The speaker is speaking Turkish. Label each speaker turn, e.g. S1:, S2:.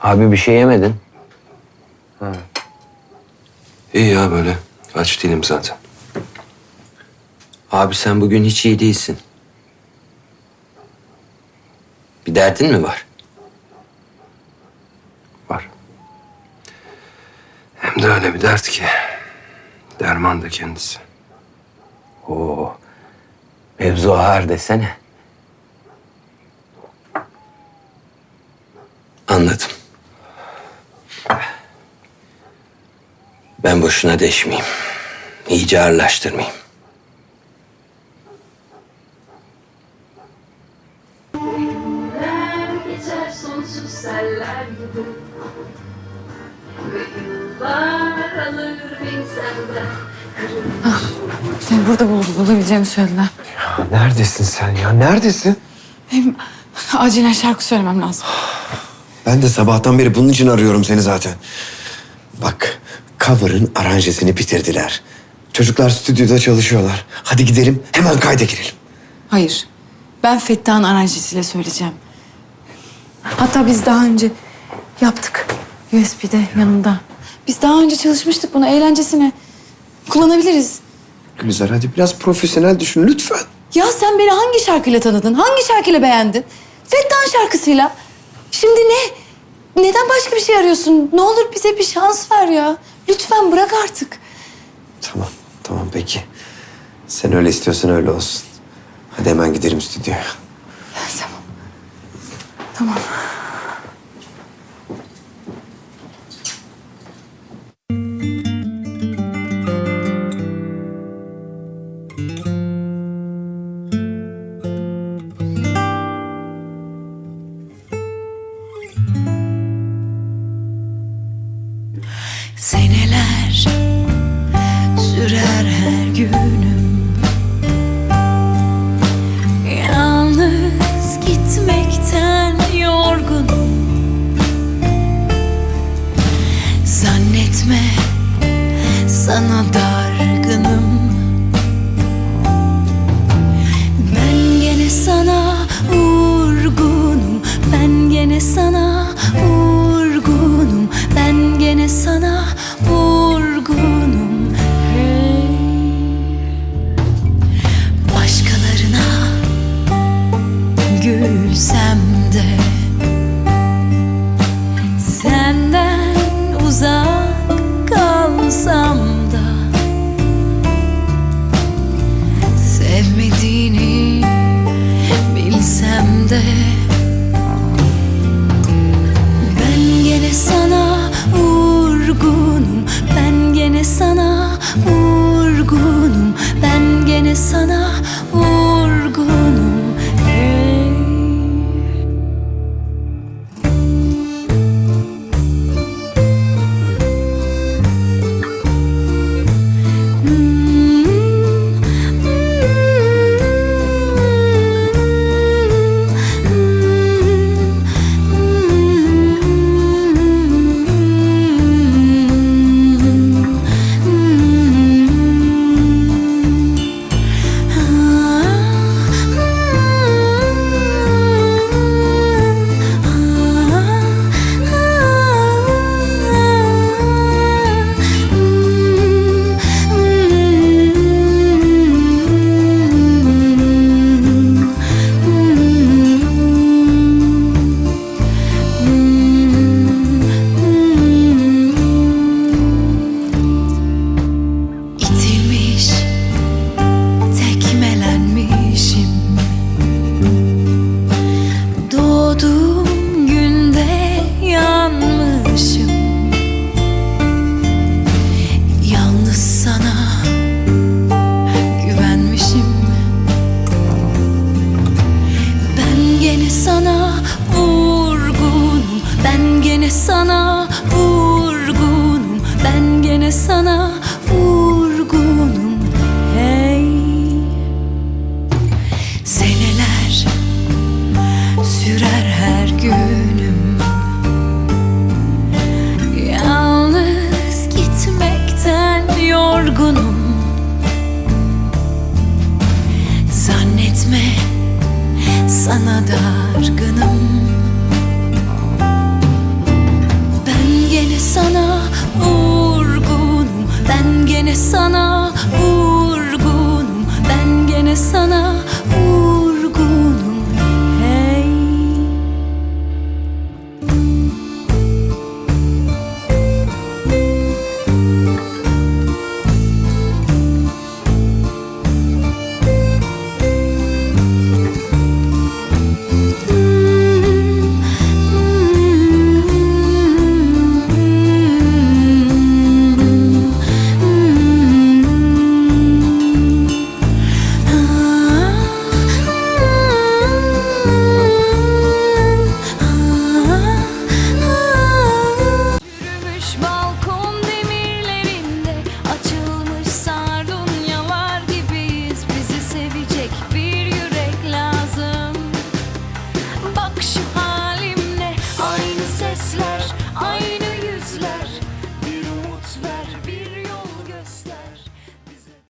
S1: Abi bir şey yemedin.
S2: İyi ya böyle. Aç değilim zaten.
S1: Abi sen bugün hiç iyi değilsin. Bir derdin mi var?
S2: Var. Hem de öyle bir dert ki. Derman da kendisi.
S1: Oo. Mevzu ağır desene. Anladım. Ben boşuna deşmeyeyim. İyice ağırlaştırmayayım.
S3: Senden
S4: Seni burada bul bulabileceğimi söylediler.
S5: Neredesin sen ya? Neredesin?
S4: Benim acilen şarkı söylemem lazım.
S5: Ben de sabahtan beri bunun için arıyorum seni zaten. Bak, cover'ın aranjesini bitirdiler. Çocuklar stüdyoda çalışıyorlar. Hadi gidelim, hemen kayda girelim.
S4: Hayır. Ben Fettah'ın aranjesiyle söyleyeceğim. Hatta biz daha önce yaptık. USB'de yanında. Biz daha önce çalışmıştık bunu eğlencesine. Kullanabiliriz.
S5: Gülizar hadi biraz profesyonel düşün lütfen.
S4: Ya sen beni hangi şarkıyla tanıdın? Hangi şarkıyla beğendin? Fettah'ın şarkısıyla. Şimdi ne? Neden başka bir şey arıyorsun? Ne olur bize bir şans ver ya. Lütfen bırak artık.
S5: Tamam, tamam peki. Sen öyle istiyorsan öyle olsun. Hadi hemen gidelim stüdyoya.
S4: Tamam. Tamam.
S6: Seneler sürer her günüm. Yalnız gitmekten yorgunum. Zannetme sana dargınım sana vurgunum. Ben gene sana vurgunum. Ben gene sana sana vurgunum Hey. Seneler sürer her günüm. Yalnız gitmekten yorgunum. Zannetme sana dargınım ben gene sana vurgunum. Ben gene sana vurgunum.